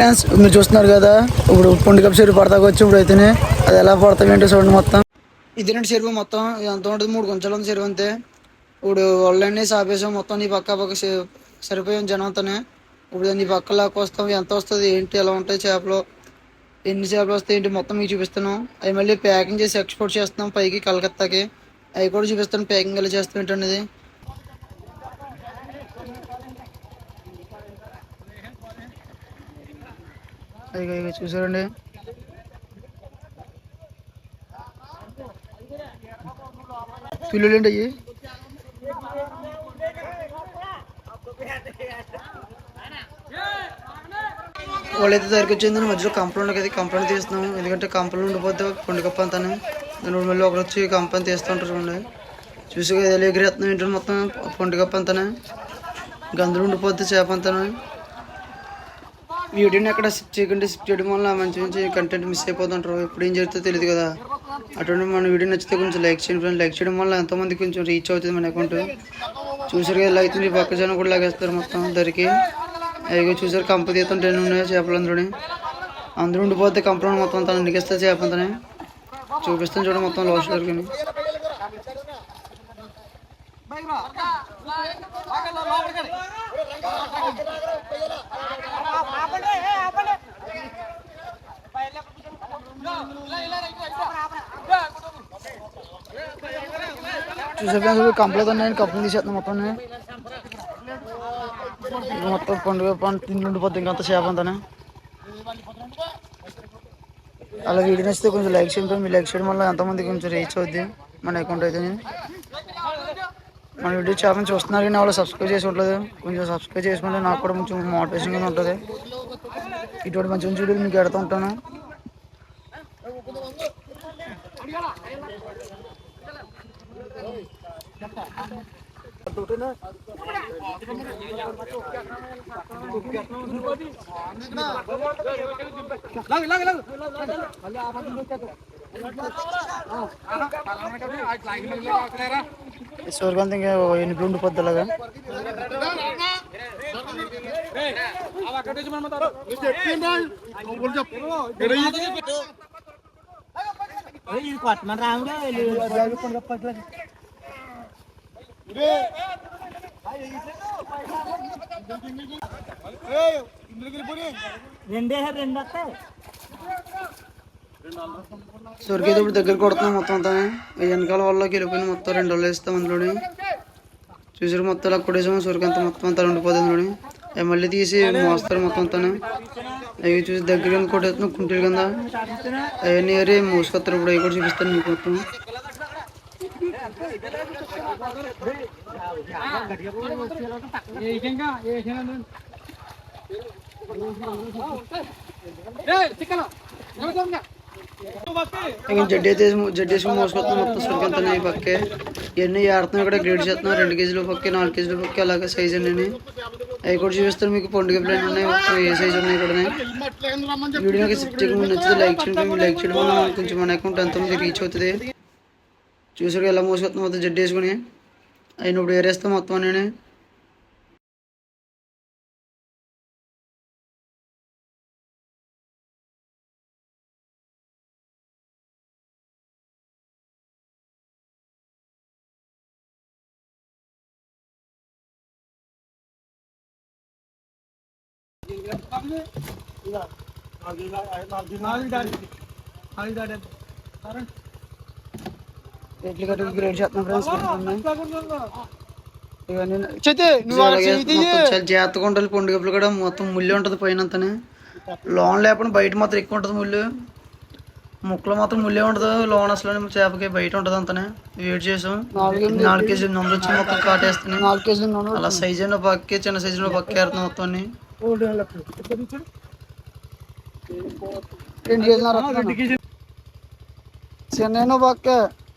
Friends మీరు చూస్తున్నారు కదా ఇప్పుడు పొండికప్ చెరువు పడతాకు వచ్చి ఇప్పుడు అయితేనే అది ఎలా పడతాం ఏంటో చూడండి మొత్తం. ఇది రెండు చెరువు మొత్తం ఎంత ఉంటుంది మూడు కొంచెలు ఉంది చెరువు అంతే. ఇప్పుడు ఒళ్ళన్నీ సాపేసాం మొత్తం నీ పక్క పక్క సరిపోయాం జనం అంతానే. ఇప్పుడు నీ పక్క లాక్ వస్తాం ఎంత వస్తుంది ఏంటి ఎలా ఉంటాయి చేపలు ఎన్ని చేపలు వస్తాయి ఏంటి మొత్తం మీకు చూపిస్తున్నాం. అవి మళ్ళీ ప్యాకింగ్ చేసి ఎక్స్పోర్ట్ చేస్తున్నాం పైకి కలకత్తాకి. అవి కూడా చూపిస్తాను ప్యాకింగ్ ఎలా చేస్తాం ఏంటనేది ఇక ఇక చూసారండి? పిల్లులు ఏంటి అయ్యి వాళ్ళైతే దగ్గరికి వచ్చిందని మధ్యలో కంప్లైంట్ ఉన్నాయి కదా కంపలను ఎందుకంటే కంపలు ఉండిపోతే పండు కప్ప అంతానే దాని మళ్ళీ ఒకరు వచ్చి కంపని తీస్తూ ఉంటారు చూడండి. చూసి కదా ఎగిరేస్తున్నాం ఏంటంటే మొత్తం పండు కప్ప అంతానే గందులు ఉండిపోద్ది చేప అంతాను వీడియోని ఎక్కడ స్కిప్ చేయకుండా స్కిప్ చేయడం వల్ల మంచి మంచి కంటెంట్ మిస్ అయిపోతుంటారు ఎప్పుడు ఏం జరుగుతుందో తెలియదు కదా అటువంటి మన వీడియో నచ్చితే కొంచెం లైక్ చేయండి ఫ్రెండ్స్ లైక్ చేయడం వల్ల ఎంతోమంది కొంచెం రీచ్ అవుతుంది మన అకౌంట్ చూసారు కదా ఇలా అవుతుంది పక్క జనం కూడా లాగేస్తారు మొత్తం దరికి అయ్యో చూసారు కంప తీస్తుంటే ఉన్నాయి ఉన్నాయో చేపలు అందరూని అందరూ ఉండిపోతే కంపలో మొత్తం తను నిగిస్తే చేపంతనే చూపిస్తాను చూడండి మొత్తం లాస్ట్ వరకు చూసేప్పుడు కంపలు ఉన్నాయని కప్పులు తీసేస్తున్నాం మొత్తం మొత్తం పండుగ పండు తిండి ఉండిపోతుంది ఇంకంత చేప అంతానే. అలా వీడియో నచ్చితే కొంచెం లైక్ చేయండి మీరు లైక్ చేయడం వల్ల ఎంతమంది కొంచెం రీచ్ అవుద్ది మన అకౌంట్ అయితే. మన వీడియో చేపని చూస్తున్నారు కానీ వాళ్ళు సబ్స్క్రైబ్ చేసి ఉంటుంది కొంచెం సబ్స్క్రైబ్ చేసుకుంటే నాకు కూడా కొంచెం మోటివేషన్గా ఉంటుంది. ఇటువంటి మంచి మంచి వీడియోలు మీకు ఎడుతూ ఉంటాను. స్వర్గంతం ఇంకా ఎనిమిది ఉండిపోద్ది అలాగా కొట్టమని రాముడు సొరికి ఇప్పుడు దగ్గర కొడుతున్నాం మొత్తం అంతా. ఈ వెనకాల వాళ్ళకి వెళ్ళిపోయిన మొత్తం రెండు రోజులు వేస్తాం అందులోని. చూసారు మొత్తం ఇలా కొట్టేసాము సొరికి అంతా మొత్తం అంతా ఉండిపోతుంది అందులోని. అవి మళ్ళీ తీసి మోస్తారు మొత్తం అంతా అవి చూసి దగ్గర కింద కొట్టేస్తున్నాం కుంటీల కింద. అవన్నీ ఏరి మోసుకొస్తారు ఇప్పుడు అవి కూడా చూపిస్తాను మీకు మొత్తం. ఇంకా జడ్డేసి జడ్డేసి జడ్డి మోసుకొస్తున్నాం మొత్తం సొరికి పక్కే. ఇవన్నీ ఆడుతున్నాం ఇక్కడ గ్రేడ్ చేస్తున్నాం రెండు కేజీలు పక్కే నాలుగు కేజీలు పక్కే అలాగే సైజ్ అండి అవి కూడా చూపిస్తాను మీకు. పండుగ ప్లాన్ ఉన్నాయి మొత్తం ఏ సైజ్ ఉన్నాయి కూడా వీడియోకి నచ్చితే లైక్ చేయండి. లైక్ చేయడం వల్ల కొంచెం మన అకౌంట్ ఎంతమంది రీచ్ అవుతుంది. చూసాడు ఎలా మోసుకొస్తున్నాం మొత్తం జడ్డు వేసుకుని అయిన ఇప్పుడు ఏరేస్తాం మొత్తం నేను ఎట్లు కట్టి గ్రేడ్ చేస్తున్నాం ఫ్రెండ్స్ చాలా జాగ్రత్తగా ఉండాలి పండుగప్పుడు కూడా మొత్తం ముళ్ళు ఉంటుంది పైన అంతానే లోన్ లేకుండా బయట మాత్రం ఎక్కువ ఉంటుంది ముళ్ళు. ముక్కలు మాత్రం ముళ్ళే ఉండదు లోన్ అసలు చేపకి బయట ఉంటుంది అంతనే. వేడి చేసాం. నాలుగు కేజీలు నొందలు వచ్చి మొత్తం కాటేస్తున్నాయి. అలా సైజ్ అయిన పక్కే చిన్న సైజు లో పక్క ఏరుతున్నాం మొత్తం అన్ని రెండు కేజీలు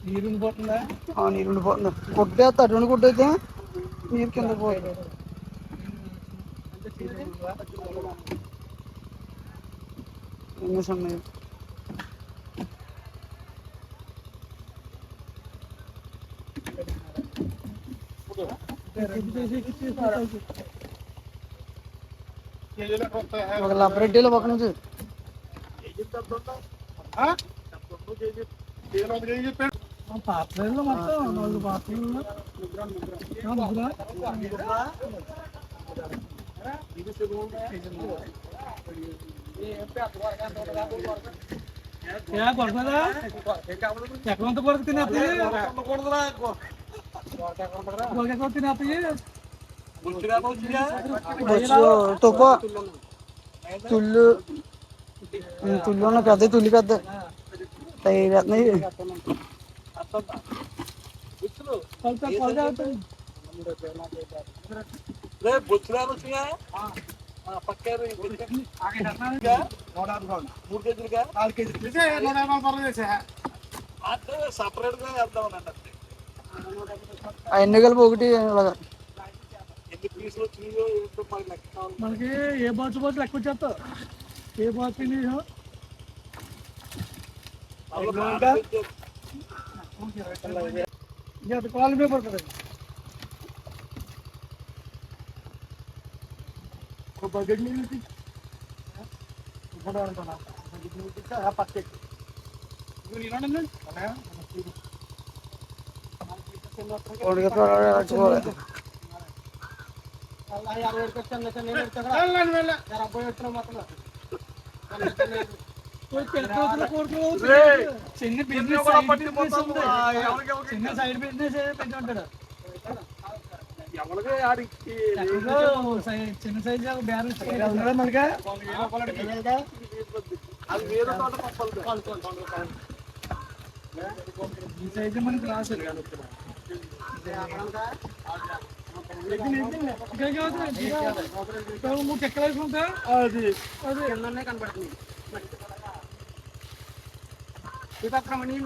నీరు ఉండిపోతుంది కొట్టేస్తా అటువంటి కొట్టు అయితే నీరు కింద పోతుంది ఎన్ని ఉన్నాయి ఒక లబ్బరెడ్డిలో ఒక నుంచి పాత్రలో మొత్తం నాలుగు పాత్రలు కొడుతుందా ఎక్కడంతా కొడుకు తినేది కొడుకు తినేది బొచ్చు తుప్ప తుళ్ళు ఉమ్, తుళ్ళు ఉన్న పెద్ద తుల్లి పెద్ద తయారు కొలత కొలత అవుతుంది సపరేట్ గా వేద్దాం అన్నట్టు అవన్నీ కలిపి ఒకటి ఇలాగా ఎన్ని పీసులు వచ్చినాయో ఏంటో మాకు లెక్క కావాలి. మనకి ఏ బాచు బాచు లెక్క వచ్చేస్తా ఏ బాచు ಅದು ಕಾಲುವೆ ಬರ್ತದೆ ಒಬ್ಬ ಗಡ್ಡಿ ನಿಲ್ತಿ ಬಡವರಂತ ನಾವು ನಿಲ್ತಿದ್ದ ಆ ಪಕ್ಕ ಅಲ್ಲ ಯಾರು ಹೇಳ್ತಾರೆ ಚೆನ್ನ ಚೆನ್ನ ಹೇಳ್ತಾರೆ ಅಲ್ಲ ಅಲ್ಲ ಯಾರು ಹಬ್ಬ ಹೇಳ್ತಾರೆ ಮಾತ್ರ ఉన్నాయా? ఒకటిగా పట్టుకోవాలి అలా యాభై వరకు వచ్చాను, లేకపోతే నేను వచ్చాను కదా. నేను అబ్బాయి వచ్చిన మొత్తం. చిన్న బిజినెస్ సైడ్ బిజినెస్ ఉంది. చిన్న సైడ్ బిజినెస్ పెంచుంటాడు ఎవరికో ఆడికి చిన్న సైజ్ బ్యాలెన్స్ మనకి అది వేరే తోట పంపాలి ఈ సైజ్ మనకి రాసు మూడు చెక్కలు వేసుకుంటా అది అది కనబడుతుంది ఇది అక్కడ మనీ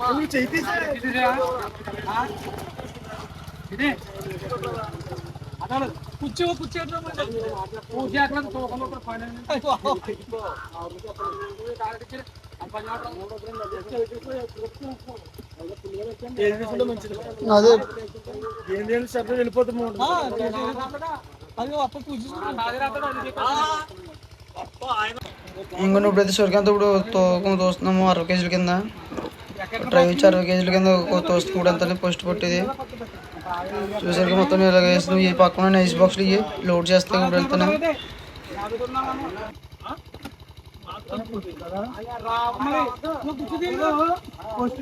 నువ్వు చేయి ఇదే అదాలు కూర్చో కూర్చోట్లా పూజ అక్కడ తోకలో కూడా పైన అదే. ఏంటి శబ్దం వెళ్ళిపోతుంది అది. అప్ప పూజ ఇంకొన్ని ఇప్పుడైతే సొరికంతా ఇప్పుడు తోకం తోస్తున్నాము అరవై కేజీల కింద. ట్రై వచ్చి అరవై కేజీల కింద తోస్తుంది కూడా అంతా పోస్ట్ పట్టేది. చూసరికి మొత్తం ఇలాగ వేస్తుంది ఈ పక్కన ఐస్ బాక్స్లు ఇవి లోడ్ చేస్తే ఇప్పుడు వెళ్తున్నాం.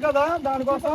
కదా దానికోసం.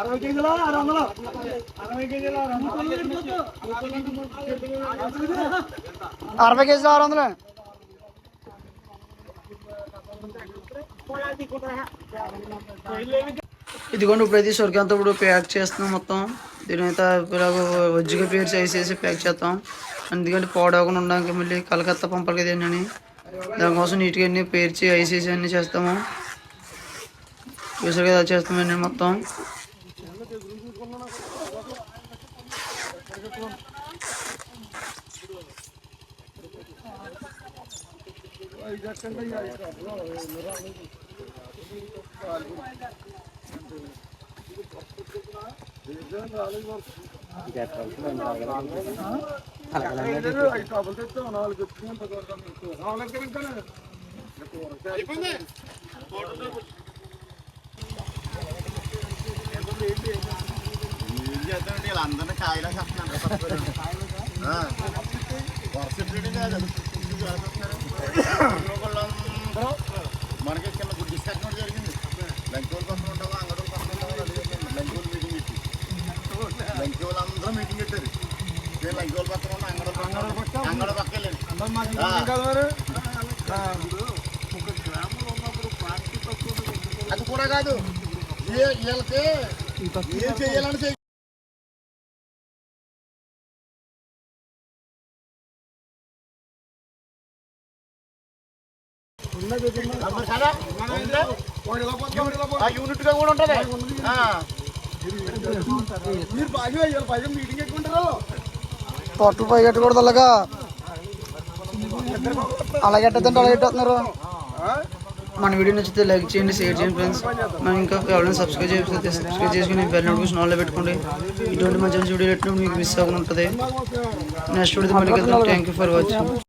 అరవై కేజీల ఆరు వందలు అరవై కేజీల ఆరు వందలు అరవై కేజీలు ఆరు వందలు ఇదిగోండి ఇప్పుడు అయితే అంతా ఇప్పుడు ప్యాక్ చేస్తున్నాం మొత్తం. దీని అయితే ఇలాగ వజ్జిగా పేర్చి వేసేసి ప్యాక్ చేస్తాం ఎందుకంటే పాడవకుండా ఉండడానికి మళ్ళీ కలకత్తా పంపాలి కదా అని దానికోసం నీట్గా అన్నీ పేర్చి ఐసేసి అన్ని చేస్తాము. చూసారు కదా చేస్తామండి మొత్తం. ఐదు కబుర్లు వీళ్ళందరినీ కాయలా చెప్తున్నాను కాదు మనకి చిన్న గుడ్ జరిగింది అంగడి పక్కన ఉంటావా అడిగారు మీటింగ్ పెట్టి లంచ్ వాళ్ళందరూ మీటింగ్ పెట్టారు నేను లంచ్ పక్కన పక్కన పక్క కాదు అది కూడా కాదు. ఏ- వీళ్ళకి ఏం చేయాలని యూనిట్గా కూడా ఉంటది. ఆ. మీరు బాగా పైగా మీటింగ్ అలాగా. అలాగే ఎట్టదంటే అలాగే ఎట్టేస్తున్నారు మన వీడియో నచ్చితే లైక్ చేయండి షేర్ చేయండి ఫ్రెండ్స్ మనం ఇంకా ఎవరైనా సబ్స్క్రైబ్ చేస్తే సబ్స్క్రైబ్ చేసుకుని బెల్ నోటిఫికేషన్ ఆన్లో పెట్టుకోండి. ఇటువంటి మంచి మంచి వీడియో పెట్టినప్పుడు మీకు మిస్ అవ్వకుండా ఉంటుంది నెక్స్ట్ వీడియో మళ్ళీ థ్యాంక్ యూ ఫర్ వాచింగ్